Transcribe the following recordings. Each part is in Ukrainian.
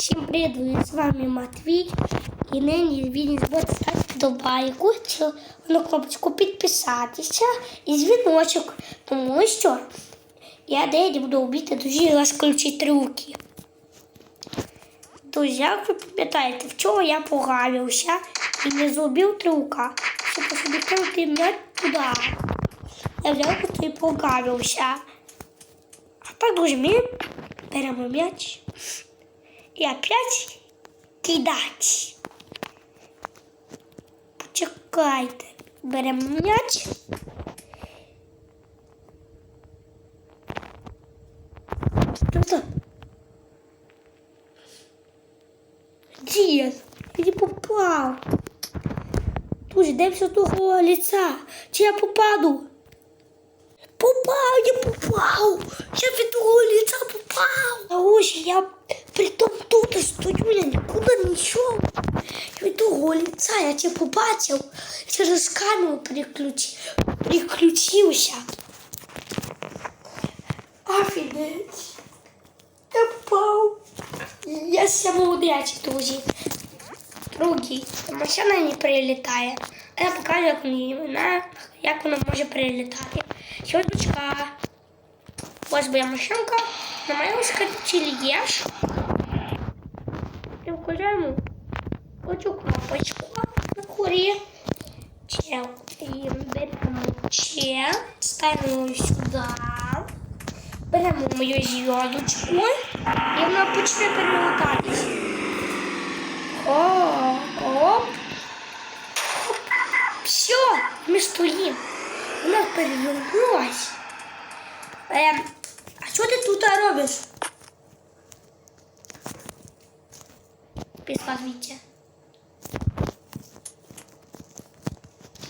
Всім привіт, з вами Матвій. І нині він буде ставити вподобайку, червону кнопочку підписатися і дзвіночок, тому що я деякі буду робити дуже розключі трюки. Друзі, як ви пам'ятаєте, вчора я погавився і не зробив трюка, щоб собі кинути м'яч туди. Я взяв і погавився. А так, друзі, ми беремо м'яч yapacağız? Gidaç. Bu çok kolaydı. Bıramıyaç. Tuttu. Dias. Pedi pro Tudo deve ser do rolê, Tinha pupado. Попав, я попав! Я від того лица попав! А ось я притом тут стою, я нікуди не йшов. Я від того лица, я тебе побачив. Через камеру переключ... переключився. Офігеть. Я попав. Я молодець, друзі. Другий. Машина не прилітає. Я покажу, як вона, як вона може прилітати. Сьогоднішка. Ось моя машинка. На моєму скачілі єш. І вкладаємо оцю кнопочку на горі. Чел. Беремо чел. Ставимо сюди. Беремо мою зв'язочку. І вона почне перелітатись. Ми стоїмо. Вона перевернулась. Ем, а що ти тут робиш? Підказуйте.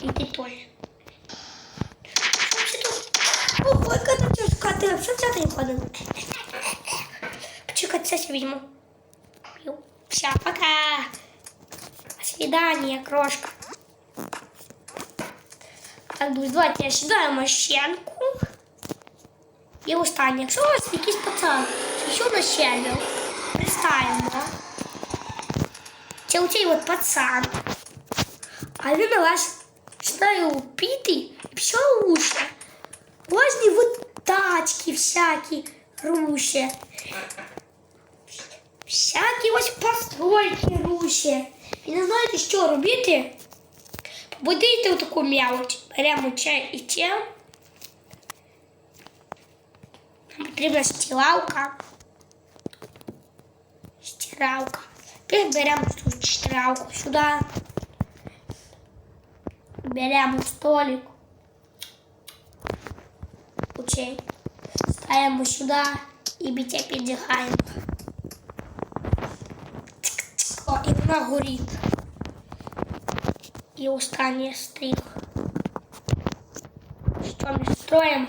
І ти теж. Це тут? Тяжка, ти взагалі взяти не ходила? Почекай, це візьму. Все, пока. До свидания, крошка. Так, друзі, давайте я сідаю щенку. І останнє. Якщо у вас якийсь пацан, що на щелю, представимо. Це оцей от пацан. А він у вас сідає упитий і все руше. Важні вот тачки всякі руше. Всякі ось постройки руші. І не знаєте, що робити? Побудуйте таку м'ялоч. Беремо чай і чай. Нам потрібна стиралка. Стиралка. Тепер беремо цю стиралку сюди. Беремо столик. Очей. Ставимо сюди і бітя піддягаємо. О, і вона горить. І останній стріх. Що ми строїмо?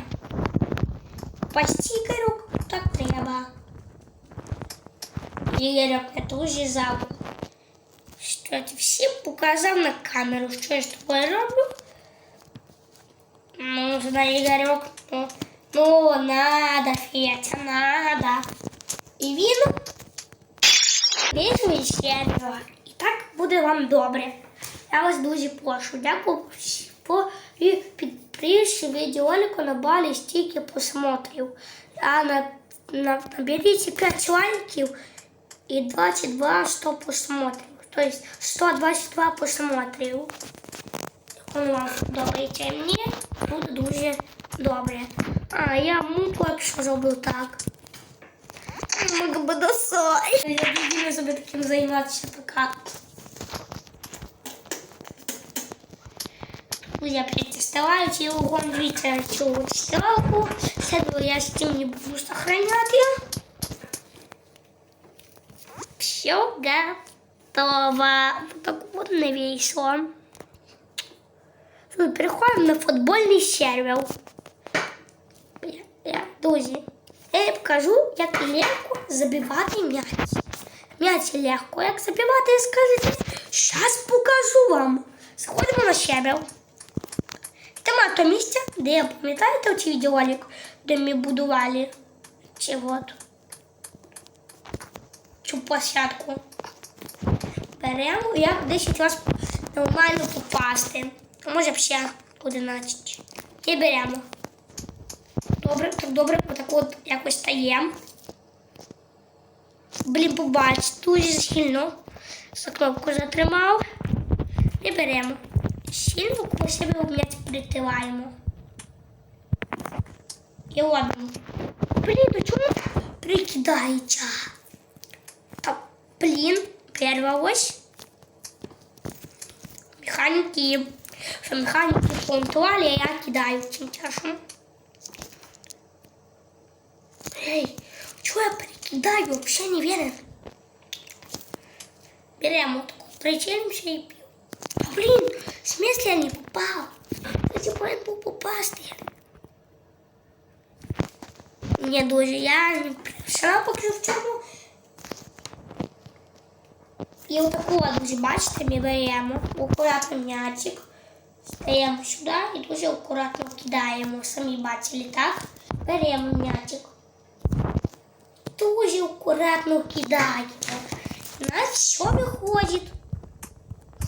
По стікеру так треба. Ігорьок не дуже забув. Що ти всім показав на камеру, що я з тобою роблю? Ну, на Ігорьок, ну, ну, надо, Фетя, надо. І він Візьміть щедро. І так буде вам добре. Я вас дуже прошу. Дякую по і підпиші відеоролику на балі стільки посмотрів. А на, на, наберіть 5 лайків і 22 100 посмотрів. Тобто 122 посмотрів. Воно вам подобається. І мені буде дуже добре. А я муку якщо зробив так. Мог би досой. Я буду собі таким займатися пока. Я перетестовала ці угон дивіться цю стиралку. Це я з цим не буду сохраняти. Все готово. Так вот не вийшло. Переходимо на футбольний сервер. Я, я, друзі, я покажу, як легко забивати м'яч. М'яч легко, як забивати, скажете. Зараз покажу вам. Заходимо на щебел. Тема то місце, де я пам'ятаєте оцей відеоролик, де ми будували чи от. Цю площадку. Беремо, як 10 разів нормально попасти. А може ще 11. І беремо. Добре, так добре, отак от якось стаємо. Блін, побач, дуже сильно. За кнопку затримав. І беремо. Сильно по себе обняти притиваємо. І ладно. Блін, ну чому прикидається? Та, блін, перша ось. Механіки. Що механіки понтували, а я кидаю цим часом. Эй, что я прикидаю? Вообще не верю. Берем вот такую, прицелимся смысле я не попал? Я повинен був попасти. Ні, дуже, я не прийшла поки в цьому. І отаку, от, друзі, бачите, ми м'ячик, стаємо сюди і дуже акуратно кидаємо. Самі бачили, так? Беремо м'ячик. Дуже акуратно кидаємо. У нас все виходить.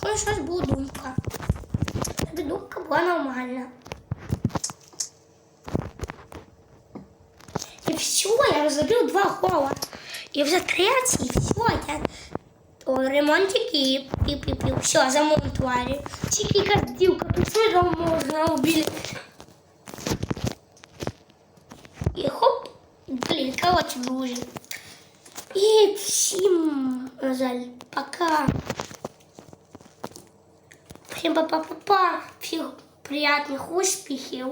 Хоч нас була думка. Так думка була нормальна. І все, я забив два гола. І вже третій, все, я о, ремонтик і, і, і, і все, замонтували. Тільки кардівка, тут все там можна убили. І хоп, блін, коротше, друзі. І всім, на жаль, пока. Всім па-па-па-па, всіх приятних успіхів.